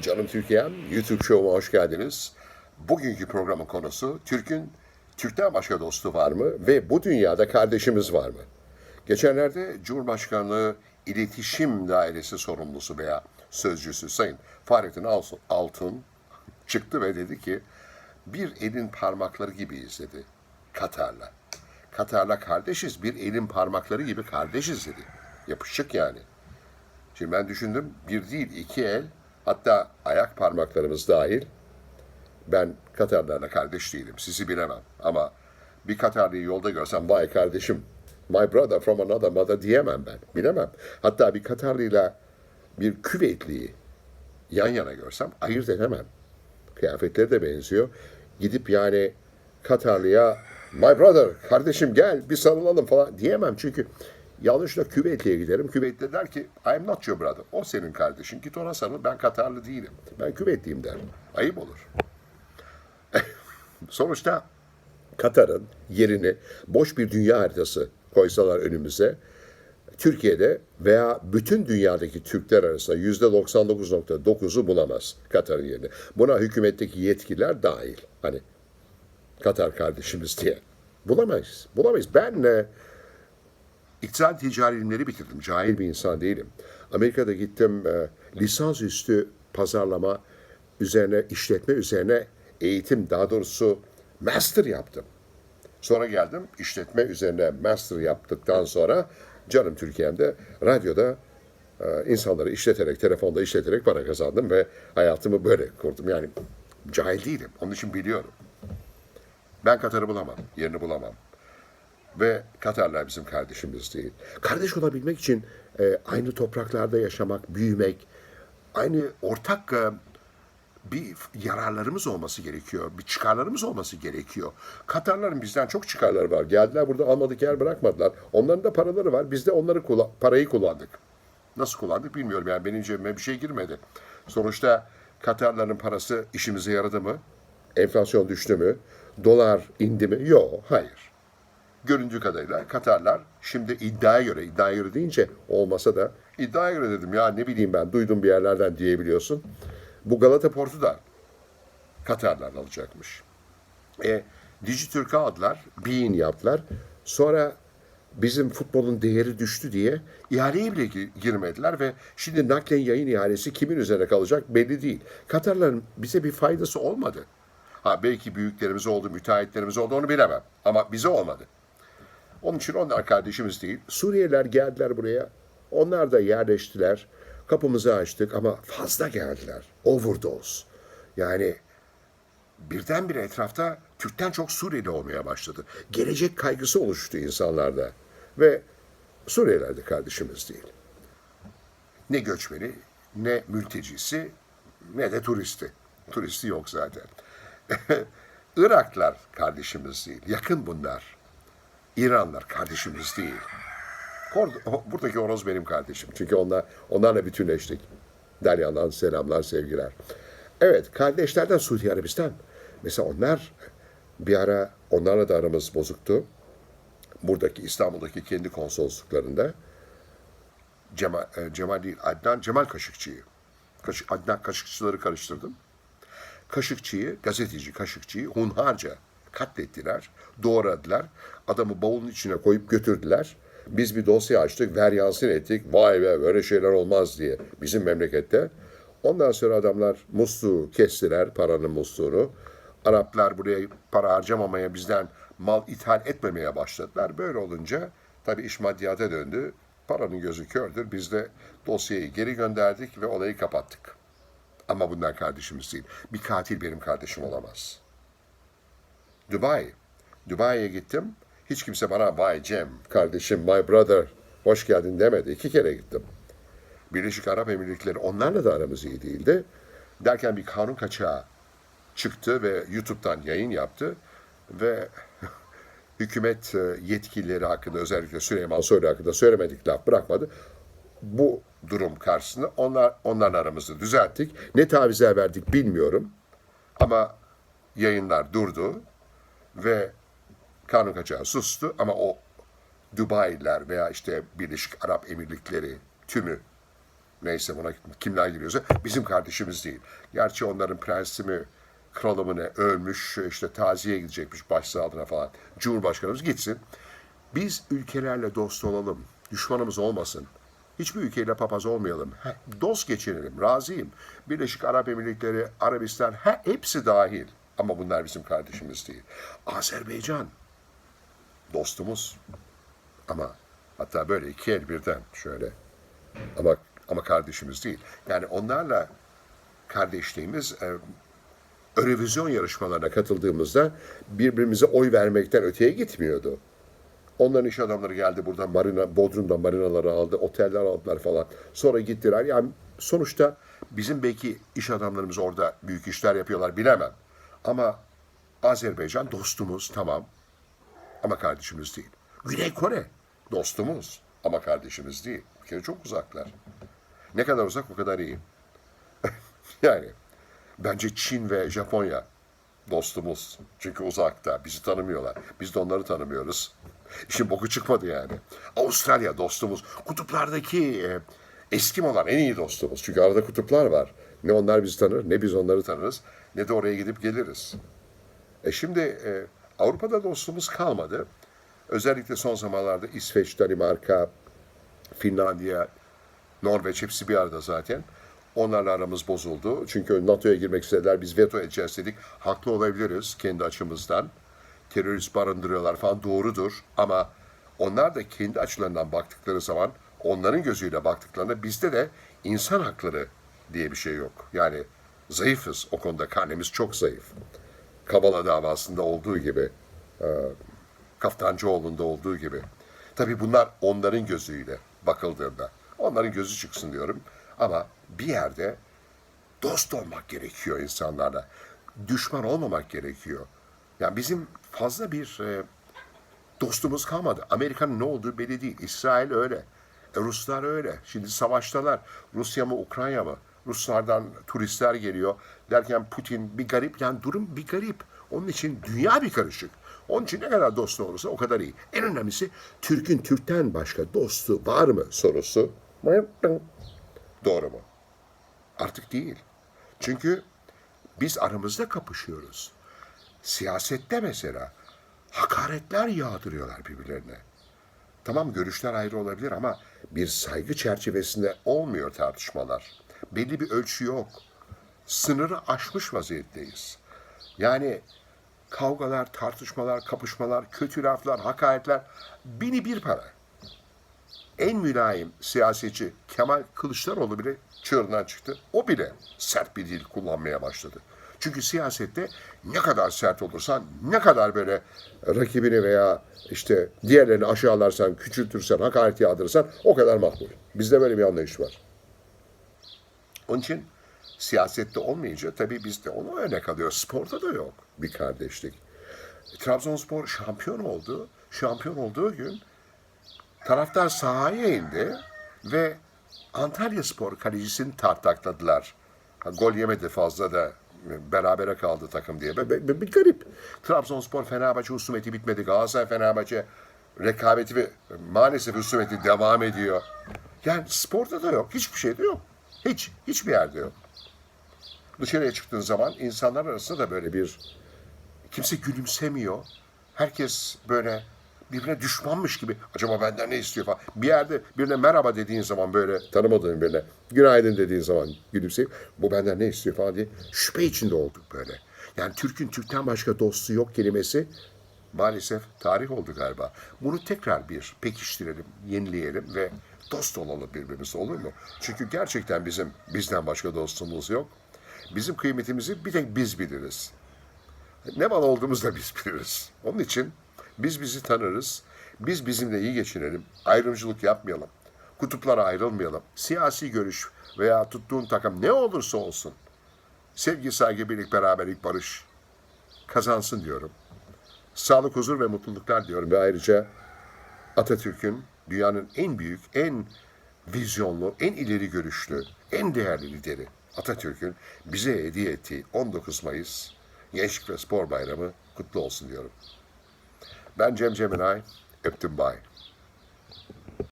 Canım Türkiye'm, YouTube show'uma hoş geldiniz. Bugünkü programın konusu Türk'ün Türk'ten başka dostu var mı ve bu dünyada kardeşimiz var mı? Geçenlerde Cumhurbaşkanlığı İletişim Dairesi sorumlusu veya sözcüsü Sayın Fahrettin Altun çıktı ve dedi ki bir elin parmakları gibiyiz dedi Katar'la. Katar'la kardeşiz, bir elin parmakları gibi kardeşiz dedi. Yapışık yani. Şimdi ben düşündüm bir değil iki el hatta ayak parmaklarımız dahil ben Katarlarla kardeş değilim sizi bilemem ama bir Katarlıyı yolda görsem vay kardeşim my brother from another mother diyemem ben bilemem. Hatta bir Katarlıyla bir küvetliyi yan yana görsem ayırt edemem. Kıyafetleri de benziyor. Gidip yani Katarlıya my brother kardeşim gel bir sarılalım falan diyemem çünkü yanlışlıkla küvetliye giderim. Küvetli der ki I am not your brother. O senin kardeşin. Git ona sarıl. Ben Katarlı değilim. Ben küvetliyim der. Ayıp olur. Sonuçta Katar'ın yerini boş bir dünya haritası koysalar önümüze Türkiye'de veya bütün dünyadaki Türkler arasında yüzde 99.9'u bulamaz Katar'ın yerini. Buna hükümetteki yetkililer dahil. Hani Katar kardeşimiz diye. Bulamayız. Bulamayız. Ben e, İktisat ticari ilimleri bitirdim. Cahil bir insan değilim. Amerika'da gittim e, lisansüstü pazarlama üzerine, işletme üzerine eğitim, daha doğrusu master yaptım. Sonra geldim işletme üzerine master yaptıktan sonra canım Türkiye'mde radyoda e, insanları işleterek, telefonda işleterek para kazandım ve hayatımı böyle kurdum. Yani cahil değilim. Onun için biliyorum. Ben Katar'ı bulamam, yerini bulamam. Ve Katarlar bizim kardeşimiz değil. Kardeş olabilmek için e, aynı topraklarda yaşamak, büyümek, aynı ortak e, bir yararlarımız olması gerekiyor. Bir çıkarlarımız olması gerekiyor. Katarların bizden çok çıkarları var. Geldiler burada almadık yer bırakmadılar. Onların da paraları var. Biz de onları kula- parayı kullandık. Nasıl kullandık bilmiyorum. Yani benim cebime bir şey girmedi. Sonuçta Katarların parası işimize yaradı mı? Enflasyon düştü mü? Dolar indi mi? Yok, hayır göründüğü kadarıyla Katarlar şimdi iddiaya göre, iddiaya göre deyince olmasa da iddiaya göre dedim ya ne bileyim ben duydum bir yerlerden diyebiliyorsun. Bu Galata Port'u da Katarlar alacakmış. E, Dijitürk'ü aldılar, Bein yaptılar. Sonra bizim futbolun değeri düştü diye ihaleye bile gi- girmediler ve şimdi naklen yayın ihalesi kimin üzerine kalacak belli değil. Katarların bize bir faydası olmadı. Ha belki büyüklerimiz oldu, müteahhitlerimiz oldu onu bilemem. Ama bize olmadı. Onun için onlar kardeşimiz değil. Suriyeliler geldiler buraya. Onlar da yerleştiler. Kapımızı açtık ama fazla geldiler. Overdose. Yani birdenbire etrafta Türk'ten çok Suriyeli olmaya başladı. Gelecek kaygısı oluştu insanlarda. Ve Suriyeliler de kardeşimiz değil. Ne göçmeni, ne mültecisi, ne de turisti. Turisti yok zaten. Iraklar kardeşimiz değil. Yakın bunlar. İranlar kardeşimiz değil. Buradaki horoz benim kardeşim. Çünkü onlar, onlarla bütünleştik. Deryalan selamlar, sevgiler. Evet, kardeşlerden Suudi Arabistan. Mesela onlar bir ara onlarla da aramız bozuktu. Buradaki İstanbul'daki kendi konsolosluklarında Cemal, e, Cemal değil, Adnan Cemal Kaşıkçı'yı. Kaş, Adnan Kaşıkçıları karıştırdım. Kaşıkçı'yı, gazeteci Kaşıkçı'yı hunharca katlettiler, doğradılar. Adamı bavulun içine koyup götürdüler. Biz bir dosya açtık, ver yansın ettik. Vay be böyle şeyler olmaz diye bizim memlekette. Ondan sonra adamlar musluğu kestiler, paranın musluğunu. Araplar buraya para harcamamaya, bizden mal ithal etmemeye başladılar. Böyle olunca tabii iş maddiyata döndü. Paranın gözü kördür. Biz de dosyayı geri gönderdik ve olayı kapattık. Ama bunlar kardeşimiz değil. Bir katil benim kardeşim olamaz. Dubai. Dubai'ye gittim. Hiç kimse bana vay Cem, kardeşim, my brother, hoş geldin demedi. İki kere gittim. Birleşik Arap Emirlikleri onlarla da aramız iyi değildi. Derken bir kanun kaçağı çıktı ve YouTube'dan yayın yaptı ve hükümet e, yetkilileri hakkında özellikle Süleyman Soylu hakkında söylemedik laf bırakmadı. Bu durum karşısında onlar onların aramızı düzelttik. Ne tavizler verdik bilmiyorum. Ama yayınlar durdu ve kanun kaçağı sustu ama o Dubai'liler veya işte Birleşik Arap Emirlikleri tümü neyse buna kimler giriyorsa bizim kardeşimiz değil. Gerçi onların prensi mi kralı mı ne ölmüş işte taziye gidecekmiş başsağlığına falan. Cumhurbaşkanımız gitsin. Biz ülkelerle dost olalım. Düşmanımız olmasın. Hiçbir ülkeyle papaz olmayalım. Dost geçinelim. Razıyım. Birleşik Arap Emirlikleri, Arabistan he, hepsi dahil. Ama bunlar bizim kardeşimiz değil. Azerbaycan dostumuz. Ama hatta böyle iki el birden şöyle. Ama ama kardeşimiz değil. Yani onlarla kardeşliğimiz e, Eurovision yarışmalarına katıldığımızda birbirimize oy vermekten öteye gitmiyordu. Onların iş adamları geldi buradan marina, Bodrum'dan marinaları aldı, oteller aldılar falan. Sonra gittiler. Yani sonuçta bizim belki iş adamlarımız orada büyük işler yapıyorlar bilemem. Ama Azerbaycan dostumuz tamam ama kardeşimiz değil. Güney Kore dostumuz ama kardeşimiz değil. Bir kere çok uzaklar. Ne kadar uzak o kadar iyi. yani bence Çin ve Japonya dostumuz. Çünkü uzakta. Bizi tanımıyorlar. Biz de onları tanımıyoruz. İşin boku çıkmadı yani. Avustralya dostumuz. Kutuplardaki e, Eskimolar en iyi dostumuz. Çünkü arada kutuplar var. Ne onlar bizi tanır ne biz onları tanırız. Ne de oraya gidip geliriz. E şimdi e, Avrupa'da dostumuz kalmadı. Özellikle son zamanlarda İsveç, Danimarka, Finlandiya, Norveç hepsi bir arada zaten. Onlarla aramız bozuldu. Çünkü NATO'ya girmek istediler. Biz veto edeceğiz dedik. Haklı olabiliriz kendi açımızdan. Terörist barındırıyorlar falan doğrudur. Ama onlar da kendi açılarından baktıkları zaman onların gözüyle baktıklarında bizde de insan hakları diye bir şey yok. Yani zayıfız o konuda. Karnemiz çok zayıf. Kabala davasında olduğu gibi. e, Kaftancıoğlu'nda olduğu gibi. Tabii bunlar onların gözüyle bakıldığında. Onların gözü çıksın diyorum. Ama bir yerde dost olmak gerekiyor insanlarla. Düşman olmamak gerekiyor. Yani bizim fazla bir e, dostumuz kalmadı. Amerika'nın ne olduğu belli değil. İsrail öyle. E, Ruslar öyle. Şimdi savaştalar. Rusya mı Ukrayna mı? Ruslardan turistler geliyor. Derken Putin bir garip. Yani durum bir garip. Onun için dünya bir karışık. Onun için ne kadar dostu olursa o kadar iyi. En önemlisi Türk'ün Türk'ten başka dostu var mı sorusu. Doğru mu? Artık değil. Çünkü biz aramızda kapışıyoruz. Siyasette mesela hakaretler yağdırıyorlar birbirlerine. Tamam görüşler ayrı olabilir ama bir saygı çerçevesinde olmuyor tartışmalar. Belli bir ölçü yok. Sınırı aşmış vaziyetteyiz. Yani kavgalar, tartışmalar, kapışmalar, kötü laflar, hakaretler bini bir para. En mülayim siyasetçi Kemal Kılıçdaroğlu bile çığırından çıktı. O bile sert bir dil kullanmaya başladı. Çünkü siyasette ne kadar sert olursan, ne kadar böyle rakibini veya işte diğerlerini aşağılarsan, küçültürsen, hakaret yağdırırsan o kadar makbul. Bizde böyle bir anlayış var. Onun için siyasette olmayınca tabii biz de onu örnek alıyoruz. Sporda da yok bir kardeşlik. Trabzonspor şampiyon oldu. Şampiyon olduğu gün taraftar sahaya indi ve Antalya Spor kalecisini tartakladılar. Gol yemedi fazla da berabere kaldı takım diye. Bir, bir, bir garip. Trabzonspor Fenerbahçe husumeti bitmedi. Galatasaray Fenerbahçe rekabeti ve maalesef husumeti devam ediyor. Yani sporda da yok. Hiçbir şeyde yok. Hiç. Hiçbir yerde yok. Dışarıya çıktığın zaman insanlar arasında da böyle bir kimse gülümsemiyor. Herkes böyle birbirine düşmanmış gibi. Acaba benden ne istiyor falan. Bir yerde birine merhaba dediğin zaman böyle tanımadığın birine günaydın dediğin zaman gülümseyip bu benden ne istiyor falan diye şüphe içinde olduk böyle. Yani Türk'ün Türk'ten başka dostu yok kelimesi maalesef tarih oldu galiba. Bunu tekrar bir pekiştirelim, yenileyelim ve dost olalım birbirimize olur mu? Çünkü gerçekten bizim bizden başka dostumuz yok. Bizim kıymetimizi bir tek biz biliriz. Ne mal olduğumuzu da biz biliriz. Onun için biz bizi tanırız. Biz bizimle iyi geçinelim. Ayrımcılık yapmayalım. Kutuplara ayrılmayalım. Siyasi görüş veya tuttuğun takım ne olursa olsun. Sevgi, saygı, birlik, beraberlik, barış kazansın diyorum. Sağlık, huzur ve mutluluklar diyorum. Ve ayrıca Atatürk'ün dünyanın en büyük, en vizyonlu, en ileri görüşlü, en değerli lideri Atatürk'ün bize hediye ettiği 19 Mayıs Gençlik ve Spor Bayramı kutlu olsun diyorum. Ben Cem Ceminay, öptüm bay.